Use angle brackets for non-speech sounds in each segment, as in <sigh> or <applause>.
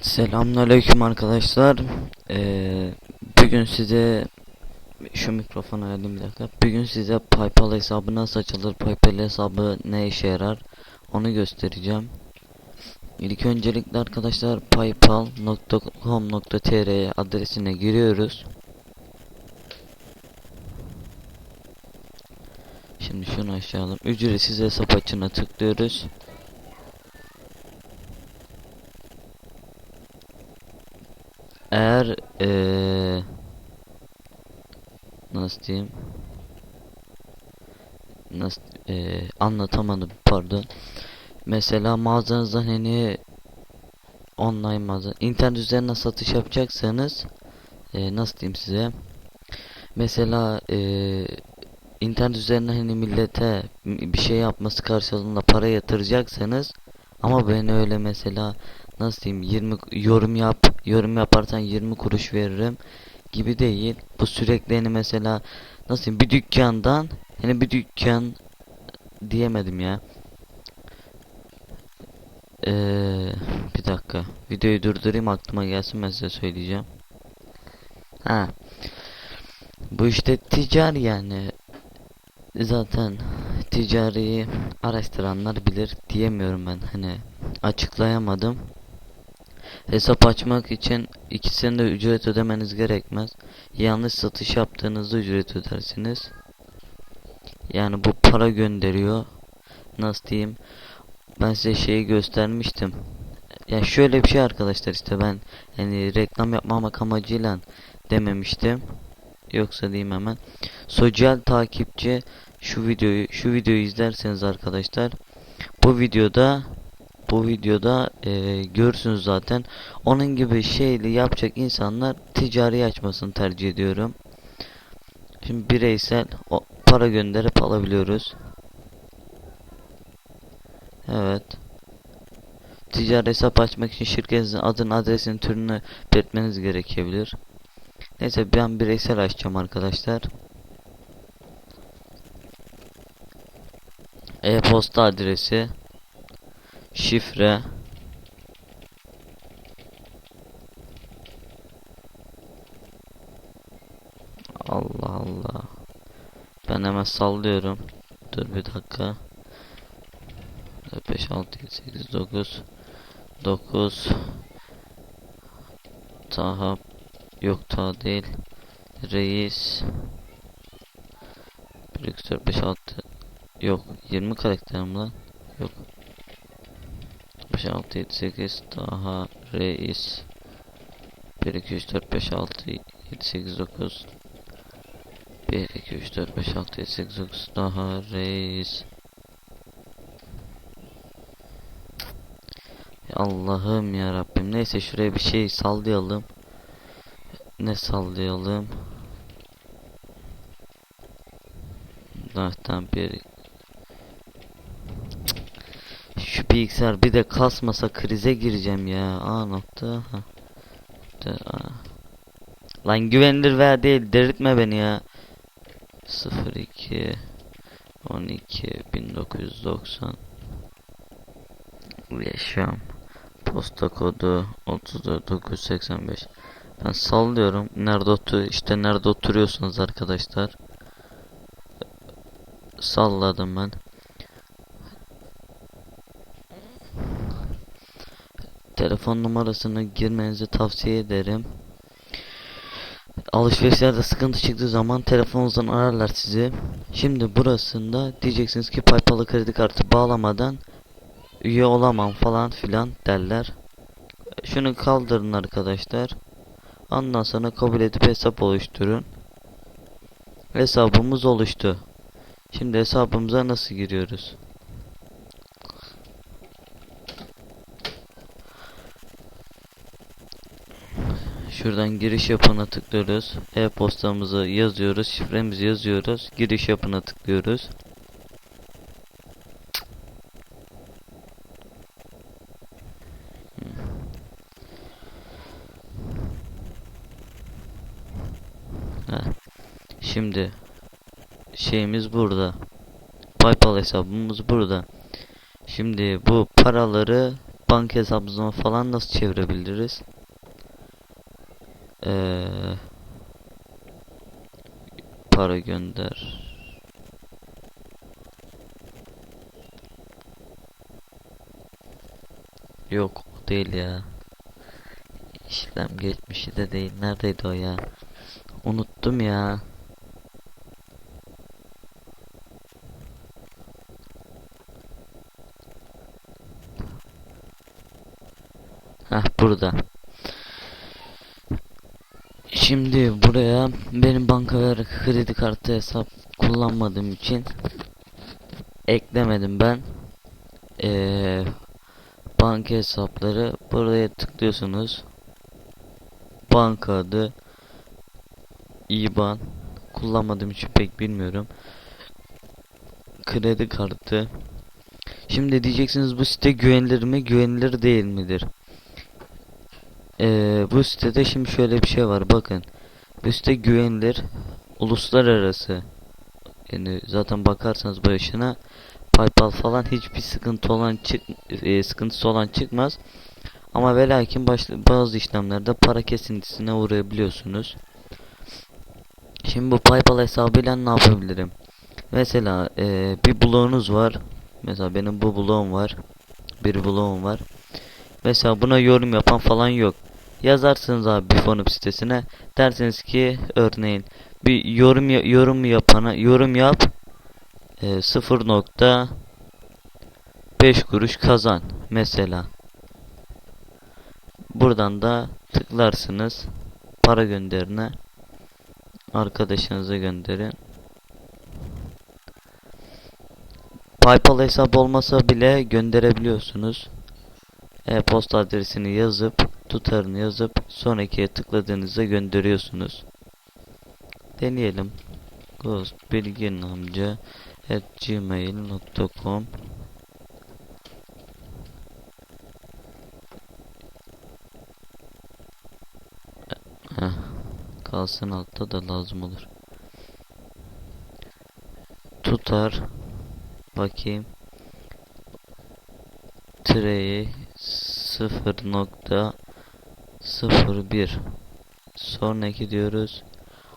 Selamünaleyküm arkadaşlar. Ee, bugün size şu mikrofonu alayım bir dakika. Bugün size PayPal hesabı nasıl açılır, PayPal hesabı ne işe yarar onu göstereceğim. İlk öncelikle arkadaşlar paypal.com.tr adresine giriyoruz. Şimdi şunu aşağıdan ücretsiz hesap açına tıklıyoruz. Eğer eee nasıl diyeyim nasıl eee anlatamadım pardon. Mesela mağazanızdan hani online mağaza internet üzerinden satış yapacaksanız eee, nasıl diyeyim size mesela eee internet üzerinden hani millete bir şey yapması karşılığında para yatıracaksanız ama ben öyle mesela nasıl diyeyim 20 yorum yap yorum yaparsan 20 kuruş veririm gibi değil. Bu sürekli hani mesela nasıl diyeyim bir dükkandan hani bir dükkan diyemedim ya. Ee, bir dakika videoyu durdurayım aklıma gelsin ben size söyleyeceğim. Ha. Bu işte ticari yani zaten ticariyi araştıranlar bilir diyemiyorum ben hani açıklayamadım. Hesap açmak için ikisinde de ücret ödemeniz gerekmez. Yanlış satış yaptığınızda ücret ödersiniz. Yani bu para gönderiyor. Nasıl diyeyim? Ben size şeyi göstermiştim. Ya şöyle bir şey arkadaşlar işte ben hani reklam yapmamak amacıyla dememiştim. Yoksa diyeyim hemen. Sosyal takipçi şu videoyu şu videoyu izlerseniz arkadaşlar bu videoda bu videoda e, görürsünüz zaten. Onun gibi şeyli yapacak insanlar ticari açmasını tercih ediyorum. Şimdi bireysel o, para gönderip alabiliyoruz. Evet. Ticari hesap açmak için şirketinizin adını, adresini, türünü belirtmeniz gerekebilir. Neyse ben bireysel açacağım arkadaşlar. E-posta adresi şifre. Allah Allah. Ben hemen sallıyorum. Dur bir dakika. 5 6 7 8 9 9 Taha yok Taha değil. Reis. 1 2 4 5 6 yok 20 karakterim lan. Yok 5 6 7 8 daha reis. 1 2 3 4 5 6 7 8 9 1 2 3 4 5 6 7 8 9 daha reis. Allah'ım ya Rabbim neyse şuraya bir şey sallayalım. Ne sallayalım? Zaten bir şu bilgisayar bir de kasmasa krize gireceğim ya. A nokta. Ha. De, a. Lan güvenilir veya değil delirtme beni ya. 02 12 1990 Yaşam Posta kodu 34985 Ben sallıyorum. Nerede otur işte nerede oturuyorsunuz arkadaşlar. Salladım ben. Telefon numarasını girmenizi tavsiye ederim. Alışverişlerde sıkıntı çıktığı zaman telefonunuzdan ararlar sizi. Şimdi burasında diyeceksiniz ki PayPal'a kredi kartı bağlamadan üye olamam falan filan derler. Şunu kaldırın arkadaşlar. Ondan sonra kabul edip hesap oluşturun. Hesabımız oluştu. Şimdi hesabımıza nasıl giriyoruz? Şuradan giriş yapına tıklıyoruz. E-postamızı yazıyoruz. Şifremizi yazıyoruz. Giriş yapına tıklıyoruz. Şimdi şeyimiz burada. PayPal hesabımız burada. Şimdi bu paraları banka hesabımıza falan nasıl çevirebiliriz? Ee, para gönder. Yok o değil ya. İşlem geçmişi de değil. Neredeydi o ya? Unuttum ya. Heh burada. Şimdi buraya benim banka ve kredi kartı hesap kullanmadığım için eklemedim ben. Ee, banka hesapları buraya tıklıyorsunuz. Banka adı IBAN kullanmadığım için pek bilmiyorum. Kredi kartı. Şimdi diyeceksiniz bu site güvenilir mi? Güvenilir değil midir? Ee, bu sitede şimdi şöyle bir şey var bakın. Bu site güvenilir. Uluslararası. Yani zaten bakarsanız başına PayPal falan hiçbir sıkıntı olan çık e, sıkıntısı olan çıkmaz. Ama ve lakin bazı işlemlerde para kesintisine uğrayabiliyorsunuz. Şimdi bu PayPal hesabıyla ne yapabilirim? Mesela e, bir bloğunuz var. Mesela benim bu bloğum var. Bir bloğum var. Mesela buna yorum yapan falan yok. Yazarsınız abi bir forum sitesine. Dersiniz ki örneğin bir yorum yorum yapana yorum yap. E, 0.5 kuruş kazan mesela. Buradan da tıklarsınız. Para gönderine arkadaşınıza gönderin. PayPal hesap olmasa bile gönderebiliyorsunuz. E-posta adresini yazıp tutarını yazıp sonrakiye tıkladığınızda gönderiyorsunuz. Deneyelim. Ghost bilgin amca at gmail.com Heh, kalsın altta da lazım olur. Tutar. Bakayım. Tireyi 0.01 Sonraki diyoruz.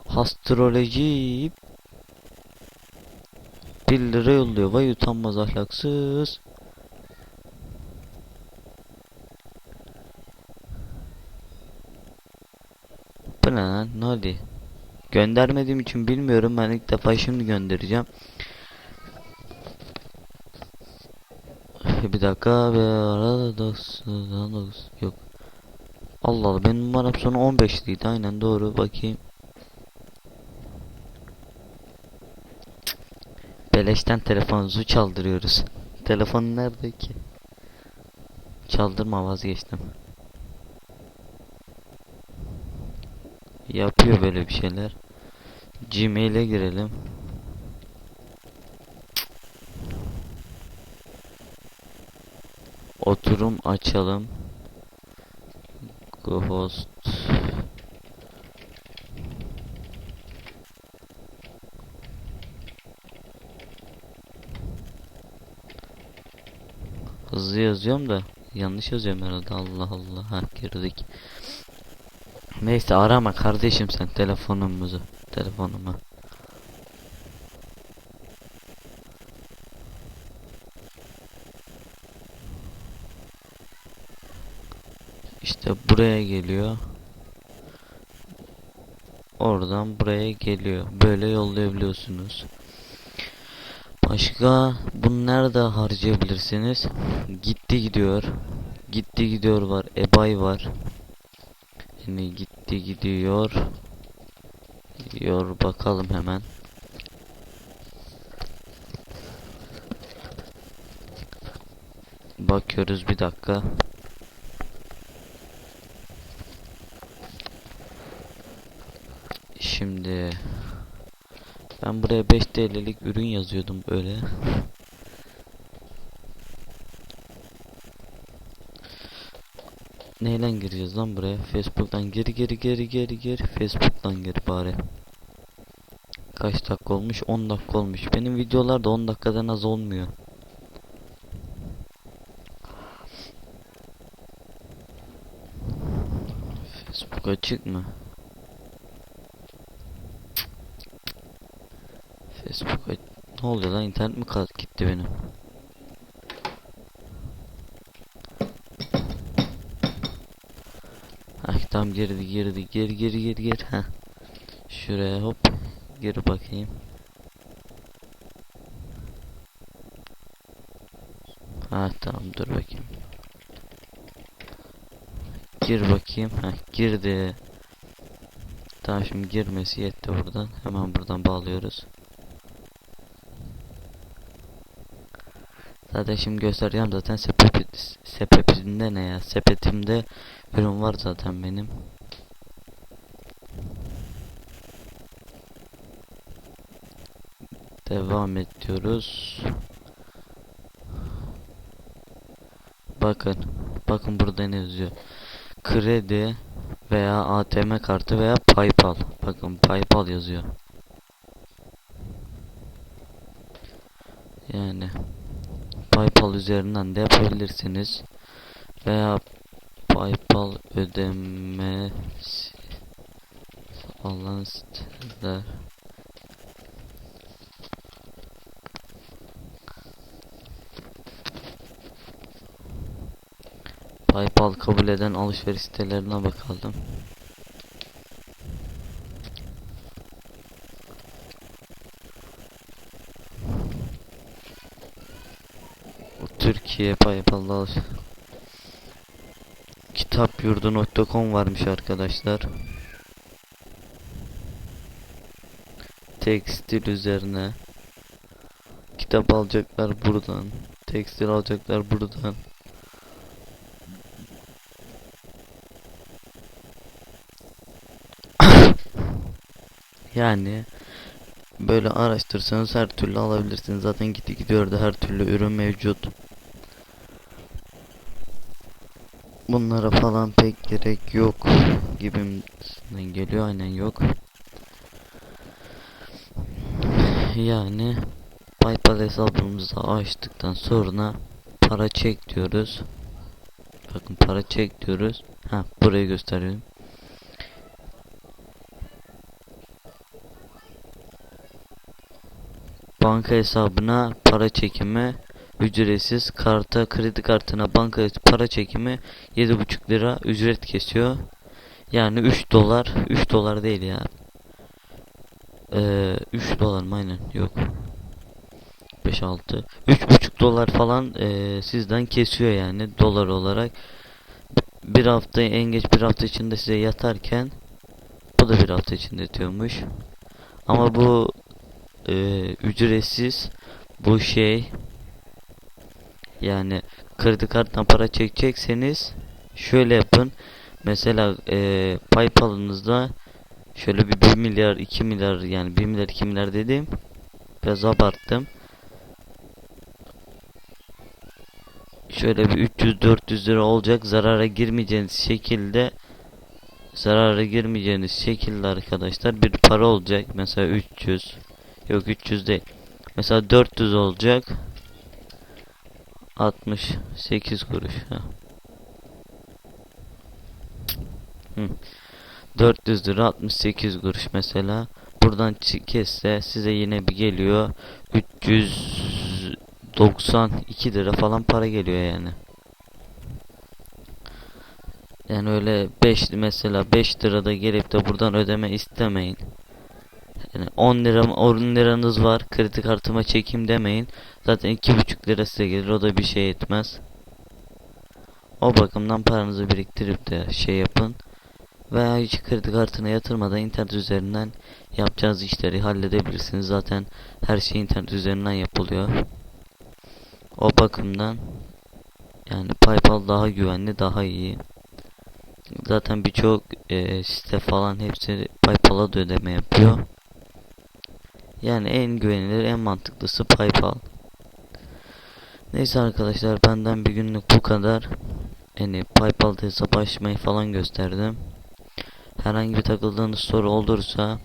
Astroloji 1 lira yolluyor. Vay utanmaz ahlaksız. Bu ne lan? Ne oldu? Göndermediğim için bilmiyorum. Ben ilk defa şimdi göndereceğim. Bir dakika. Bir arada 99 yok. Allah Allah benim numaram sonu 15'liydi. Aynen doğru. Bakayım. Beleşten telefonunuzu çaldırıyoruz. Telefon nerede ki? Çaldırma vazgeçtim. Yapıyor böyle bir şeyler. Gmail'e girelim. Oturum açalım. Ghost Hızlı yazıyorum da yanlış yazıyorum herhalde Allah Allah ha girdik. Neyse arama kardeşim sen telefonumuzu telefonumu. İşte buraya geliyor. Oradan buraya geliyor. Böyle yollayabiliyorsunuz. Başka bunu nerede harcayabilirsiniz? Gitti gidiyor. Gitti gidiyor var. Ebay var. Yani gitti gidiyor. Yor bakalım hemen. Bakıyoruz bir dakika. Şimdi ben buraya 5 TL'lik ürün yazıyordum öyle. Neyle gireceğiz lan buraya? Facebook'tan gir gir gir gir gir Facebook'tan gir bari. Kaç dakika olmuş? 10 dakika olmuş. Benim videolar da 10 dakikadan az olmuyor. Facebook açık mı? Facebook Ne oluyor lan internet mi gitti benim? Ay tam girdi girdi gir gir gir gir ha. Şuraya hop gir bakayım. Ha tamam dur bakayım. Gir bakayım. Ha girdi. Tamam şimdi girmesi yetti buradan. Hemen buradan bağlıyoruz. Zaten şimdi göstereceğim zaten sepet sepetimde ne ya? Sepetimde ürün var zaten benim. Devam ediyoruz. Bakın. Bakın burada ne yazıyor. Kredi veya ATM kartı veya PayPal. Bakın PayPal yazıyor. Yani üzerinden de yapabilirsiniz. Veya PayPal ödeme alan siteler PayPal kabul eden alışveriş sitelerine bakalım. Türkiye PayPal'da alış kitapyurdu.com varmış arkadaşlar. Tekstil üzerine kitap alacaklar buradan. Tekstil alacaklar buradan. <laughs> Yani böyle araştırsanız her türlü alabilirsiniz. Zaten gitti gidiyor da her türlü ürün mevcut. Bunlara falan pek gerek yok gibimden geliyor. Aynen yok. Yani PayPal hesabımızı açtıktan sonra para çek diyoruz. Bakın para çek diyoruz. Ha burayı gösteriyorum. banka hesabına para çekimi ücretsiz karta kredi kartına banka para çekimi 7,5 lira ücret kesiyor. Yani 3 dolar 3 dolar değil ya. Ee, 3 dolar mı aynen yok. 5 6 3,5 dolar falan e, sizden kesiyor yani dolar olarak. Bir hafta en geç bir hafta içinde size yatarken bu da bir hafta içinde yatıyormuş. Ama bu e, ücretsiz bu şey yani kredi karttan para çekecekseniz şöyle yapın mesela e, paypal'ınızda şöyle bir 1 milyar 2 milyar yani 1 milyar 2 milyar dedim biraz abarttım şöyle bir 300-400 lira olacak zarara girmeyeceğiniz şekilde zarara girmeyeceğiniz şekilde arkadaşlar bir para olacak mesela 300 Yok 300 değil. Mesela 400 olacak. 68 kuruş. Hı. 400 lira 68 kuruş mesela. Buradan kesse size yine bir geliyor. 392 lira falan para geliyor yani. Yani öyle 5 mesela 5 lirada gelip de buradan ödeme istemeyin. Yani 10 lira 10 liranız var kredi kartıma çekeyim demeyin. Zaten 2,5 lira size gelir o da bir şey etmez. O bakımdan paranızı biriktirip de şey yapın. Veya hiç kredi kartına yatırmadan internet üzerinden yapacağınız işleri halledebilirsiniz. Zaten her şey internet üzerinden yapılıyor. O bakımdan yani PayPal daha güvenli, daha iyi. Zaten birçok e, site falan hepsi PayPal'a da ödeme yapıyor. Yani en güvenilir, en mantıklısı PayPal. Neyse arkadaşlar benden bir günlük bu kadar. Yani PayPal'da hesap açmayı falan gösterdim. Herhangi bir takıldığınız soru olursa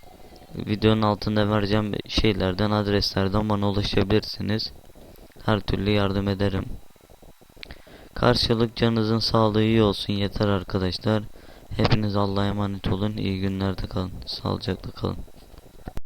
videonun altında vereceğim şeylerden adreslerden bana ulaşabilirsiniz. Her türlü yardım ederim. Karşılık canınızın sağlığı iyi olsun yeter arkadaşlar. Hepiniz Allah'a emanet olun. İyi günlerde kalın. Sağlıcakla kalın.